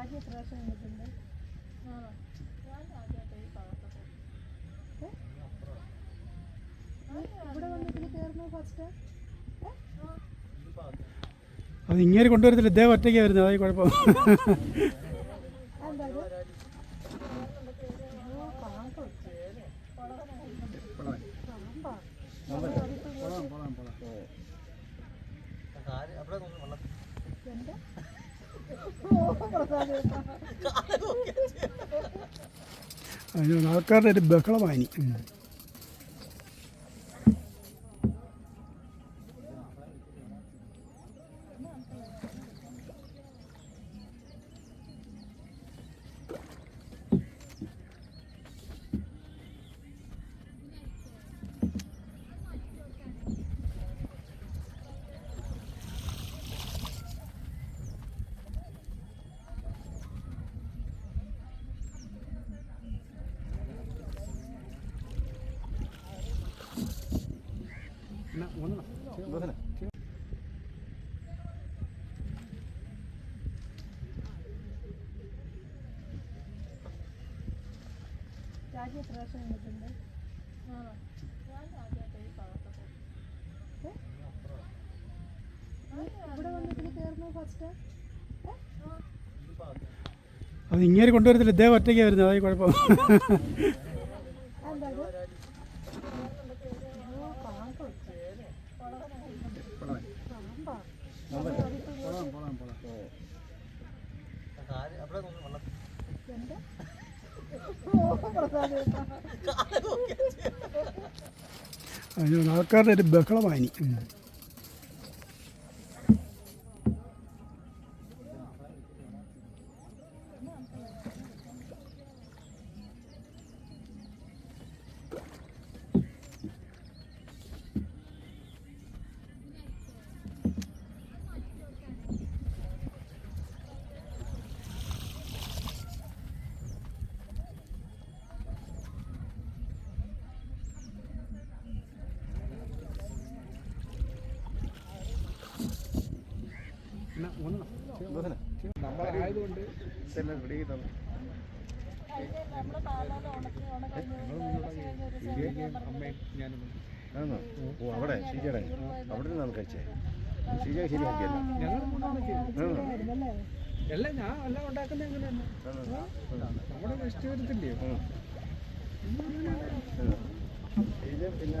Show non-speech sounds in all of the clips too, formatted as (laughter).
രാജി എത്ര വർഷം കഴിഞ്ഞിട്ടുണ്ട്. ഇവിടെ വന്നിട്ട് കയറുന്നു ഫസ്റ്റ് അത് ഇങ്ങനെ കൊണ്ടുവരത്തില്ല. ഇദ്ദേഹം ഒറ്റയ്ക്ക് വരുന്നത്. അതായി കുഴപ്പം. (laughs) ഓ, പ്രസാദേട്ടാ. അതിന് ആൾക്കാരുടെ ഒരു ബഹളമായി അത് ഇങ്ങനെ കൊണ്ടുവരത്തില്ല. ഇദ്ദേഹം ഒറ്റയ്ക്ക് വരുന്നത്. അതായി കുഴപ്പം (laughs) എന്താ ഇത്? ഓ, പാമ്പ്. പാമ്പാ. എന്താ? ഓ, പ്രസാദേട്ടാ. അതിന് ആൾക്കാരുടെ ഒരു ബഹളമായി. നമ്മളായതുകൊണ്ട് ആണോ ഓ അവിടെ ഷീജയുടെ അവിടെ നിന്നാണ് കഴിച്ചേ ഷീജ ശരിയാക്കിയല്ല? അല്ല ഞാൻ എല്ലാം ഉണ്ടാക്കുന്നത് എങ്ങനെ തന്നെ നമ്മുടെ വെസ്റ്റ് വരത്തില്ലേ പിന്നെ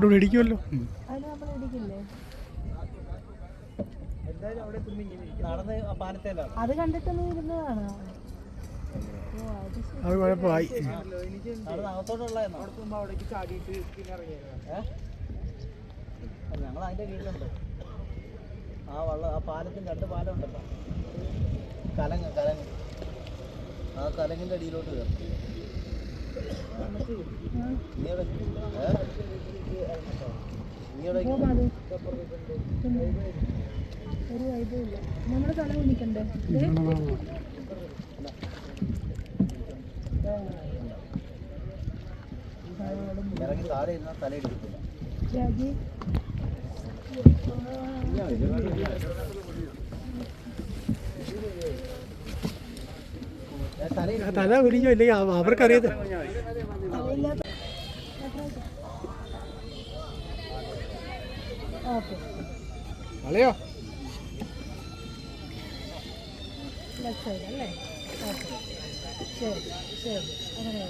കൂടി ഇടിക്കുമല്ലോ. ഉം. അതിന് നമ്മൾ ഇടിക്കില്ലേ? എന്തായാലും അവിടെ എത്തുമ്പോ ഇങ്ങനെ നടന്ന് ആ പാലത്തേലാണ് അത് കണ്ടിട്ട് നീ ഇരുന്നതാണ്? ഓ അത് കുഴപ്പമായി. ഞങ്ങൾ അതിന്റെ ആ വള്ള ആ പാലത്തിന് രണ്ട് പാലം ഉണ്ടല്ലോ. കലങ്ങ് കലങ്ങ്. ആ കലങ്ങിന്റെ അടിയിലോട്ട് കയറും. ഒരു വൈബുമില്ല നമ്മുടെ തല കുനിക്കണ്ടേ. ഇറങ്ങി താഴെ ഇരുന്നാൽ തല എടുക്കത്തില്ല രാജി ഞാൻ തല ഉരിഞ്ഞോ ഇല്ലെങ്കിൽ അവർക്കറിയത് അളയോ അല്ലേ ശരി അങ്ങനെ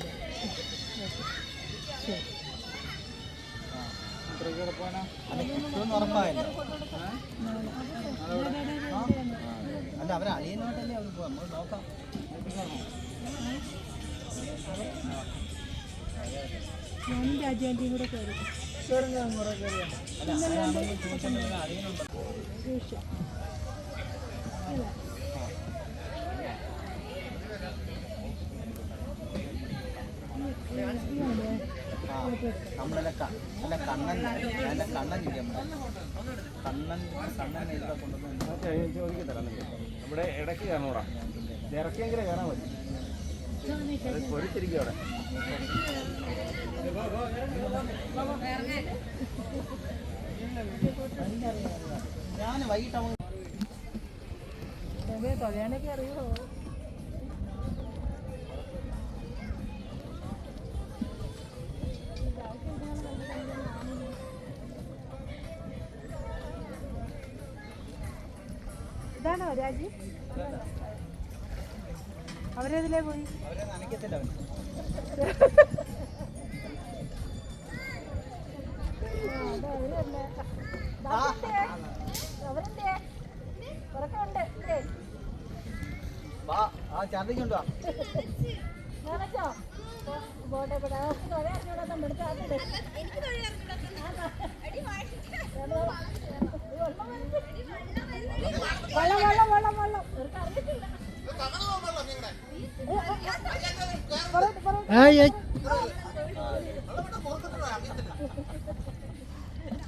അല്ല അവർ പോവാം നമ്മൾ നോക്കാം. രാജാന്റെയും കൂടെ അല്ല ട്യൂഷൻ അല്ല കണ്ണൻ കണ്ണൻ ഇല്ലേ നമ്മുടെ കണ്ണൻ കണ്ണൻ ഇടയ്ക്ക് കയറണോടാ ഇറക്കിയെങ്കിലേ കാണാൻ പറ്റും. പൊരിച്ചിരിക്കും അവിടെ. ഞാൻ വൈകിട്ട് തൊഴയാനൊക്കെ അറിയുമോ ഇതാണോ രാജി? അവരേതിലേ പോയി? അവരെ നനയ്ക്കത്തില്ല അവൻ വാ ആ ഛർദിക്കുണ്ടോ വെള്ളം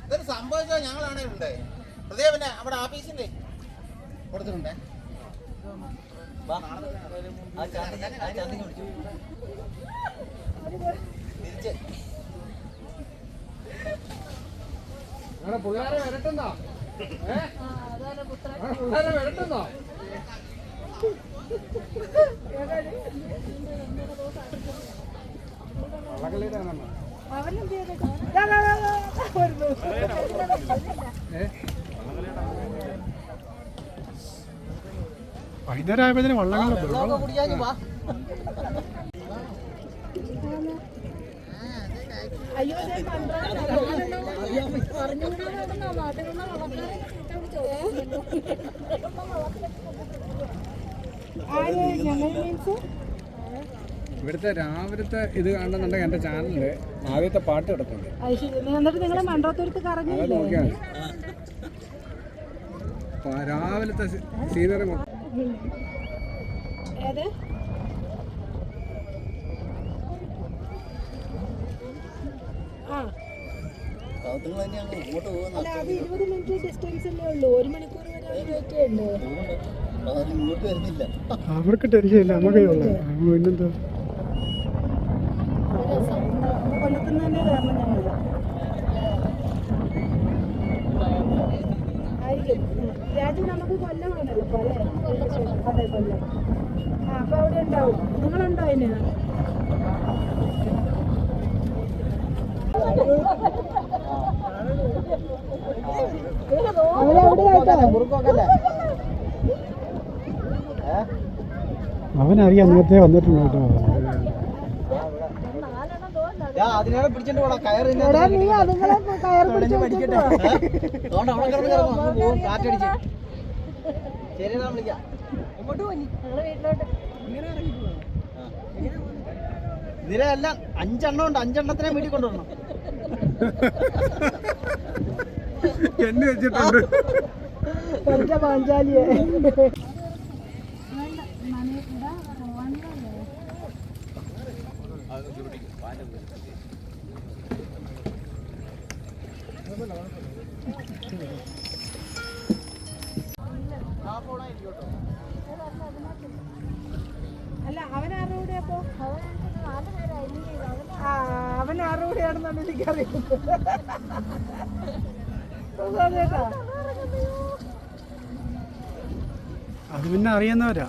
ഇതൊരു സംഭവിച്ചോ ഞങ്ങളാണ് ഉണ്ട് ഹൃദയ പിന്നെ അവിടെ ആഫീസിന്റെ കൊടുത്തിട്ടുണ്ടേ? പിള്ളേരെ വരട്ടുന്നോ? പിള്ളേരെ വരട്ടുന്നോ? അവനെന്ത് ചെയ്തേക്കും? വൈകുന്നേരം ആയപ്പോഴത്തേന് വള്ളങ്ങളുടെ അയ്യോ ഞങ്ങൾ മീൻസ് ഇവിടുത്തെ രാവിലത്തെ ഇത് കാണുന്നുണ്ടെങ്കിൽ എന്റെ ചാനലിൽ ആദ്യത്തെ പാട്ട് കിടപ്പുണ്ട്. എന്നിട്ട് നിങ്ങളെ മണ്ടോത്തൂരത്ത് നോക്കിയാൽ. രാവിലത്തെ സീനറി അല്ല അത് ഇരുപത് മിനിറ്റ് ഡിസ്റ്റൻസ് അല്ലേ ഉള്ളൂ. ഒരു മണിക്കൂർ വരെ അവർ വെയിറ്റ് ചെയ്യണ്ടേ ഇങ്ങോട്ട് വരുന്നില്ല. അവർക്ക് ടെൻഷൻ ഇല്ല നമുക്കേ ഉള്ളു. പിന്നെന്താ? അവനറിയാം നേരത്തെ വന്നിട്ടുണ്ട് കേട്ടോ. ഞാൻ അതിനാണ് പിടിച്ചിട്ട് പോടാ. കയറി പഠിക്കട്ടെ കാറ്റടിച്ച്. ശരി വിളിക്കാം. ഇങ്ങോട്ട് പോയി. നിരയെല്ലാം അഞ്ചെണ്ണം ഉണ്ട്. അഞ്ചെണ്ണത്തിനെ വീട്ടിൽ കൊണ്ടുവരണം എന്നെ വെച്ചിട്ടുണ്ട് പാഞ്ചാലിയെ. അല്ല കൂടെയാണെന്നാണ് എനിക്കറിയുന്നത്. അത് പിന്നെ അറിയുന്നവരാ.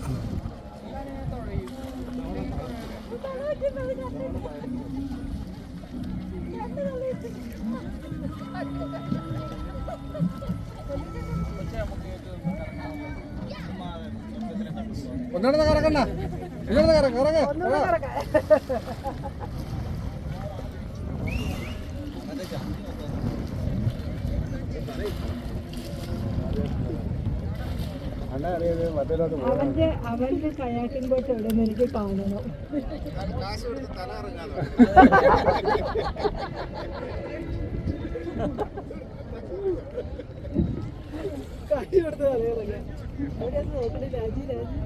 ഒന്നിടന്ന് കറക്കണ്ട. ഒന്നുകൂടെ കറക്ക കറക്ക. അവന്റെ അവന്റെ കയാക്കിംഗ് ബോട്ട് എവിടെ എനിക്ക് കാണണം? കൈ കൊടുത്ത് തലയിറങ്ങാൻ അവിടെ നോക്കണേ? രാജി രാജി